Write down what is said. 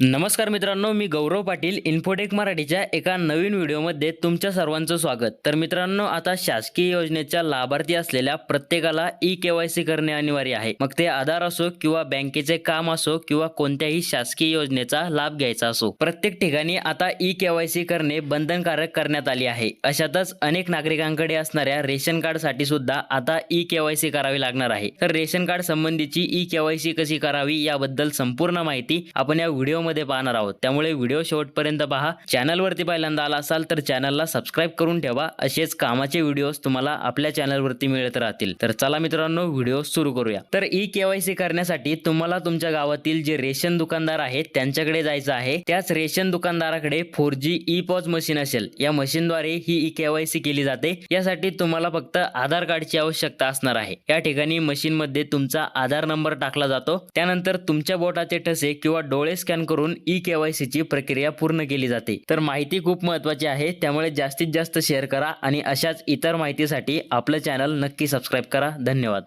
नमस्कार मित्रांनो मी गौरव पाटील. इन्फोटेक मराठीच्या एका नवीन व्हिडिओमध्ये तुमच्या सर्वांचं स्वागत. तर मित्रांनो आता शासकीय योजनेच्या लाभार्थी असलेल्या प्रत्येकाला ई केवायसी करणे अनिवार्य आहे. मग ते आधार असो किंवा बँकेचे काम असो किंवा कोणत्याही शासकीय योजनेचा लाभ घ्यायचा असो प्रत्येक ठिकाणी आता ई केवायसी करणे बंधनकारक करण्यात आली आहे. अशातच अनेक नागरिकांकडे असणाऱ्या रेशन कार्डसाठी सुद्धा आता ई केवायसी करावी लागणार आहे. तर रेशन कार्ड संबंधीची ई केवायसी कशी करावी याबद्दल संपूर्ण माहिती आपण या व्हिडिओमध्ये पाहणार आहोत. त्यामुळे व्हिडिओ शेवटपर्यंत पहा. चॅनलवरती पहिल्यांदा आला असाल तर चॅनलला सबस्क्राईब करून ठेवा. असेच कामाचे व्हिडिओज तुम्हाला आपल्या चॅनलवरती मिळत राहतील. तर चला मित्रांनो व्हिडिओ सुरू करूया. तर ई केवायसी करण्यासाठी तुम्हाला तुमच्या गावातील जे रेशन दुकानदार आहेत त्यांच्याकडे जायचं आहे. त्याच ration दुकानदाराकडे four G e POS machine असेल. या मशीनद्वारे ही ई केवायसी केली जाते. यासाठी तुम्हाला फक्त आधार कार्डची आवश्यकता असणार आहे. या ठिकाणी मशीन मध्ये तुमचा आधार नंबर टाकला जातो. त्यानंतर तुमच्या बोटाचे ठसे किंवा डोळे स्कॅन करून करून ई केवायसी ची प्रक्रिया पूर्ण केली जाते. तर माहिती खूप महत्वाची आहे त्यामुळे जास्तीत जास्त शेअर करा आणि अशाच इतर माहितीसाठी आपलं चॅनल नक्की सबस्क्राईब करा. धन्यवाद.